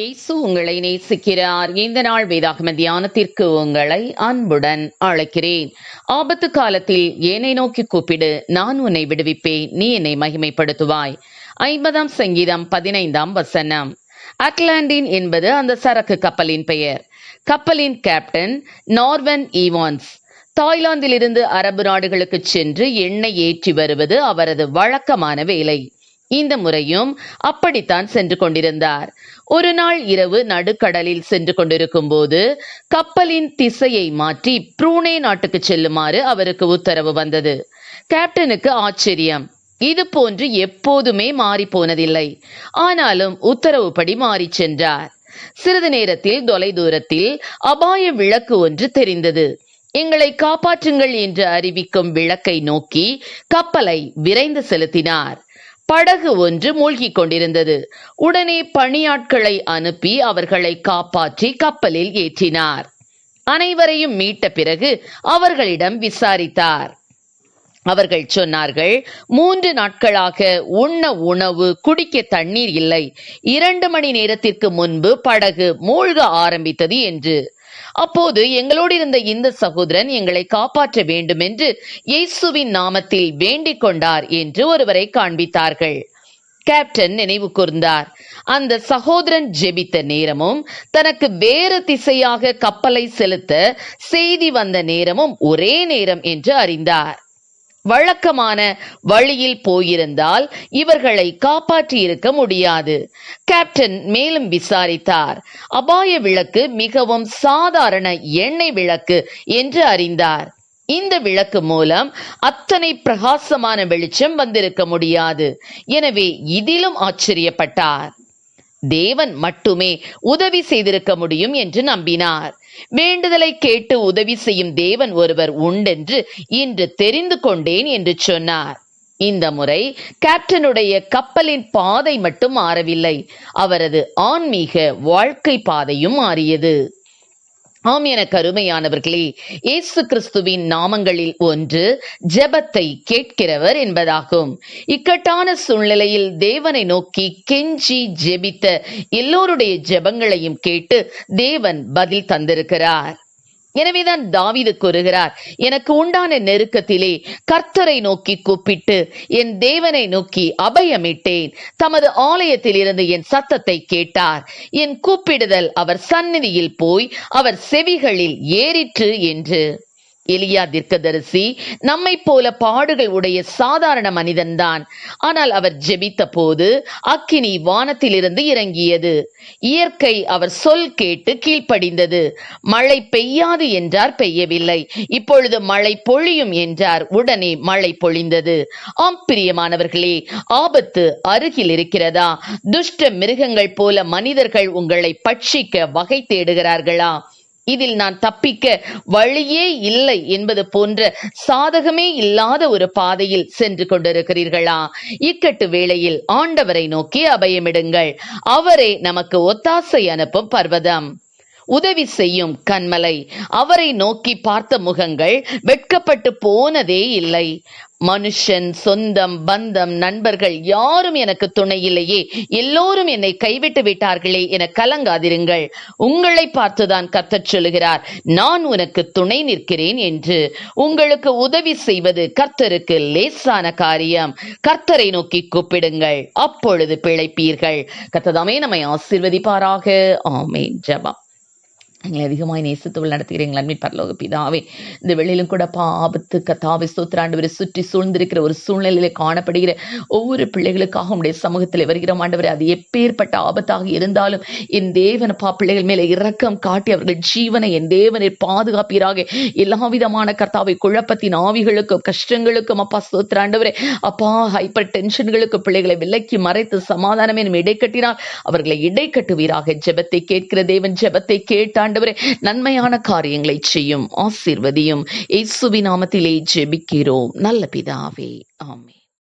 இயேசு உங்களை நேசிக்கிறார். இந்த நாள் வேதாகம தியானத்திற்கு உங்களை அன்புடன் அழைக்கிறேன். ஆபத்து காலத்தில் என்னை நோக்கி கூப்பிடு நான் உன்னை விடுவிப்பேன். நீ என்னை மகிமைப்படுத்துவாய். ஐம்பதாம் சங்கீதம் பதினைந்தாம் வசனம். அட்லாண்டின் என்பது அந்த சரக்கு கப்பலின் பெயர். கப்பலின் கேப்டன் நார்வன் ஈவான்ஸ். தாய்லாந்திலிருந்து அரபு நாடுகளுக்கு சென்று எண்ணெய் ஏற்றி வருவது அவரது வழக்கமான வேலை. இந்த முறையும் அப்படித்தான் சென்று கொண்டிருந்தார். ஒரு நாள் இரவு நடுக்கடலில் சென்று கொண்டிருக்கும் போது கப்பலின் திசையை மாற்றி ப்ரூனே நாட்டுக்கு செல்லுமாறு அவருக்கு உத்தரவு வந்தது. கேப்டனுக்கு ஆச்சரியம். இது போன்று எப்போதுமே மாறி போனதில்லை ஆனாலும் உத்தரவுப்படி மாறி சென்றார். சிறிது நேரத்தில் தொலை தூரத்தில் அபாய விளக்கு ஒன்று தெரிந்தது. எங்களை காப்பாற்றுங்கள் என்று அறிவிக்கும் விளக்கை நோக்கி கப்பலை விரைந்து செலுத்தினார். படகு ஒன்று மூழ்கிக் கொண்டிருந்தது. உடனே பணியாட்களை அனுப்பி அவர்களை காப்பாற்றி கப்பலில் ஏற்றினார். அனைவரையும் மீட்ட பிறகு அவர்களிடம் விசாரித்தார். அவர்கள் சொன்னார்கள் மூன்று நாட்களாக உண்ண உணவு குடிக்க தண்ணீர் இல்லை. இரண்டு மணி நேரத்திற்கு முன்பு படகு மூழ்க ஆரம்பித்தது என்று. அப்போது எங்களோடு இருந்த இந்த சகோதரன் எங்களை காப்பாற்ற வேண்டும் என்று இயேசுவின் நாமத்தில் வேண்டிக் கொண்டார் என்று ஒருவரை காண்பித்தார்கள். கேப்டன் நினைவு கூர்ந்தார். அந்த சகோதரன் ஜெபித்த நேரமும் தனக்கு வேறு திசையாக கப்பலை செலுத்த செய்தி வந்த நேரமும் ஒரே நேரம் என்று அறிந்தார். வழக்கமான வழியில் போயிருந்தால் இவர்களை காப்பாற்றியிருக்க முடியாது. கேப்டன் மேலும் விசாரித்தார். அபாய விளக்கு மிகவும் சாதாரண எண்ணெய் விளக்கு என்று அறிந்தார். இந்த விளக்கு மூலம் அத்தனை பிரகாசமான வெளிச்சம் வந்திருக்க முடியாது. எனவே இதிலும் ஆச்சரியப்பட்டார். தேவன் மட்டுமே உதவி செய்திருக்க முடியும் என்று நம்பினார். வேண்டுதலை கேட்டு உதவி செய்யும் தேவன் ஒருவர் உண்டென்று இன்று தெரிந்து கொண்டேன் என்று சொன்னார். இந்த முறை கேப்டனுடைய கப்பலின் பாதை மட்டும் மாறவில்லை. அவரது ஆன்மீக வாழ்க்கை பாதையும் மாறியது. ஆம் என கருமையானவர்களே இயேசு கிறிஸ்துவின் நாமங்களில் ஒன்று ஜெபத்தை கேட்கிறவர் என்பதாகும். இக்கட்டான சூழ்நிலையில் தேவனை நோக்கி கெஞ்சி ஜெபித்த எல்லோருடைய ஜெபங்களையும் கேட்டு தேவன் பதில் தந்திருக்கிறார். எனவேதான் தாவிது கூறுகிறார் எனக்கு உண்டான நெருக்கத்திலே கர்த்தரை நோக்கி கூப்பிட்டு என் தேவனை நோக்கி அபயமிட்டேன். தமது ஆலயத்தில் இருந்து என் சத்தத்தை கேட்டார். என் கூப்பிடுதல் அவர் சந்நிதியில் போய் அவர் செவிகளில் ஏறிற்று என்று. எலியா தீர்க்கதரிசி நம்மை போல பாடுகள் உடைய சாதாரண மனிதன்தான். ஆனால் அவர் ஜெபித்த போது அக்கினி வானத்திலிருந்து இறங்கியது. இயற்கை அவர் சொல் கேட்டு கீழ்ப்படிந்தது. மழை பெய்யாது என்றார் பெய்யவில்லை. இப்பொழுது மழை பொழியும் என்றார் உடனே மழை பொழிந்தது. ஆம் பிரியமானவர்களே ஆபத்து அருகில் இருக்கிறதா? துஷ்ட மிருகங்கள் போல மனிதர்கள் உங்களை பட்சிக்க வகை தேடுகிறார்களா? இதில் நான் தப்பிக்க வழியே இல்லை என்பது போன்ற சாதகமே இல்லாத ஒரு பாதையில் சென்று கொண்டிருக்கிறீர்களா? இக்கட்டு வேளையில் ஆண்டவரை நோக்கி அபயமிடுங்கள். அவரே நமக்கு ஒத்தாசை அனுப்பும் பர்வதம். உதவி செய்யும் கண்மலை அவரை நோக்கி பார்த்த முகங்கள் வெட்கப்பட்டு போனதே இல்லை. மனுஷன் சொந்தம் பந்தம் நண்பர்கள் யாரும் எனக்கு துணை இல்லையே. எல்லோரும் என்னை கைவிட்டு விட்டார்களே என கலங்காதிருங்கள். உங்களை பார்த்துதான் கத்தச் சொல்லுகிறார். நான் உனக்கு துணை நிற்கிறேன் என்று. உங்களுக்கு உதவி செய்வது கர்த்தருக்கு லேசான காரியம். கர்த்தரை நோக்கி கூப்பிடுங்கள். அப்பொழுது பிழைப்பீர்கள். கத்ததாமே நம்மை ஆசிர்வதிப்பாராக. ஆமேன். ஜபம். எங்களை அதிகமாய் நேசத்துவள் நடத்துகிற எங்கள் அன்பின் பரலோக பிதாவே இந்த வெளியிலும் கூட பா ஆபத்து கத்தாவை சோத்திராண்டவரை சுற்றி சூழ்ந்திருக்கிற ஒரு சூழ்நிலையில காணப்படுகிற ஒவ்வொரு பிள்ளைகளுக்காக உடைய சமூகத்தில் வருகிற ஆண்டவர் அது எப்பேற்பட்ட ஆபத்தாக இருந்தாலும் என் தேவனப்பா பிள்ளைகள் மேலே இரக்கம் காட்டி அவர்கள் ஜீவனை என் தேவனை பாதுகாப்பீராக. எல்லா விதமான கர்த்தாவை குழப்பத்தின் ஆவிகளுக்கும் கஷ்டங்களுக்கும் அப்பா சோத்திராண்டவரே அப்பா ஹைப்பர் டென்ஷன்களுக்கு பிள்ளைகளை விலக்கி மறைத்து சமாதானமே இடைக்கட்டினால் அவர்களை இடைக்கட்டுவீராக ஜெபத்தை கேட்கிற தேவன் ஜெபத்தை கேட்டான். ஆண்டவரே நன்மையான காரியங்களை செய்யும் ஆசீர்வதியும் இயேசுவி நாமத்திலே ஜெபிக்கிறோம். நல்ல பிதாவே ஆமே